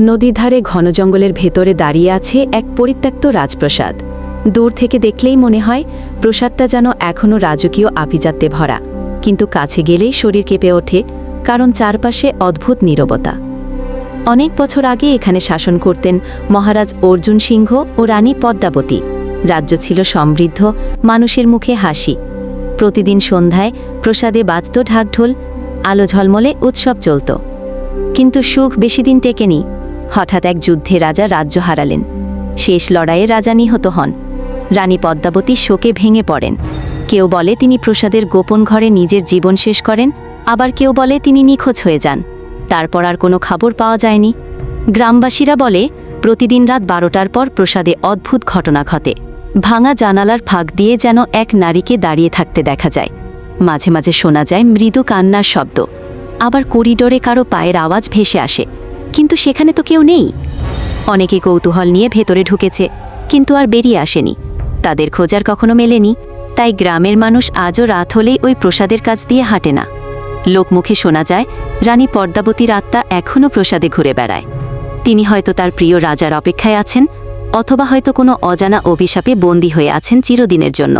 নদীর ধারে ঘন জঙ্গলের ভেতরে দাঁড়িয়ে আছে এক পরিত্যক্ত রাজপ্রসাদ। দূর থেকে দেখলেই মনে হয়, প্রসাদটা যেন এখনও রাজকীয় আভিজাত্যে ভরা। কিন্তু কাছে গেলেই শরীর কেঁপে ওঠে, কারণ চারপাশে অদ্ভুত নীরবতা। অনেক বছর আগে এখানে শাসন করতেন মহারাজ অর্জুন সিংহ ও রানী পদ্মাবতী। রাজ্য ছিল সমৃদ্ধ, মানুষের মুখে হাসি। প্রতিদিন সন্ধ্যায় প্রসাদে বাজত ঢাকঢোল, আলো ঝলমলে উৎসব চলত। কিন্তু সুখ বেশিদিন টেকেনি হঠাৎ এক যুদ্ধে রাজা রাজ্য হারালেন। শেষ লড়াইয়ে রাজা নিহত হন। রানী পদ্মাবতী শোকে ভেঙে পড়েন। কেউ বলে তিনি প্রসাদের গোপন ঘরে নিজের জীবন শেষ করেন, আবার কেউ বলে তিনি নিখোঁজ হয়ে যান। তারপর আর কোনো খবর পাওয়া যায়নি। গ্রামবাসীরা বলে, প্রতিদিন রাত বারোটার পর প্রসাদে অদ্ভুত ঘটনা ঘটে। ভাঙা জানালার ফাঁক দিয়ে যেন এক নারীকে দাঁড়িয়ে থাকতে দেখা যায়। মাঝে মাঝে শোনা যায় মৃদু কান্নার শব্দ। আবার করিডোরে কারও পায়ের আওয়াজ ভেসে আসে। কিন্তু সেখানে তো কেউ নেই। অনেকে কৌতূহল নিয়ে ভেতরে ঢুকেছে, কিন্তু আর বেরিয়ে আসেনি। তাদের খোঁজার কখনো মেলেনি, তাই গ্রামের মানুষ আজও রাত হলেই ওই প্রসাদের কাজ দিয়ে হাঁটে না। লোকমুখে শোনা যায়, রানী পদ্মাবতীর আত্মা এখনও প্রসাদে ঘুরে বেড়ায়। তিনি হয়তো তার প্রিয় রাজার অপেক্ষায় আছেন, অথবা হয়তো কোনো অজানা অভিশাপে বন্দী হয়ে আছেন চিরদিনের জন্য।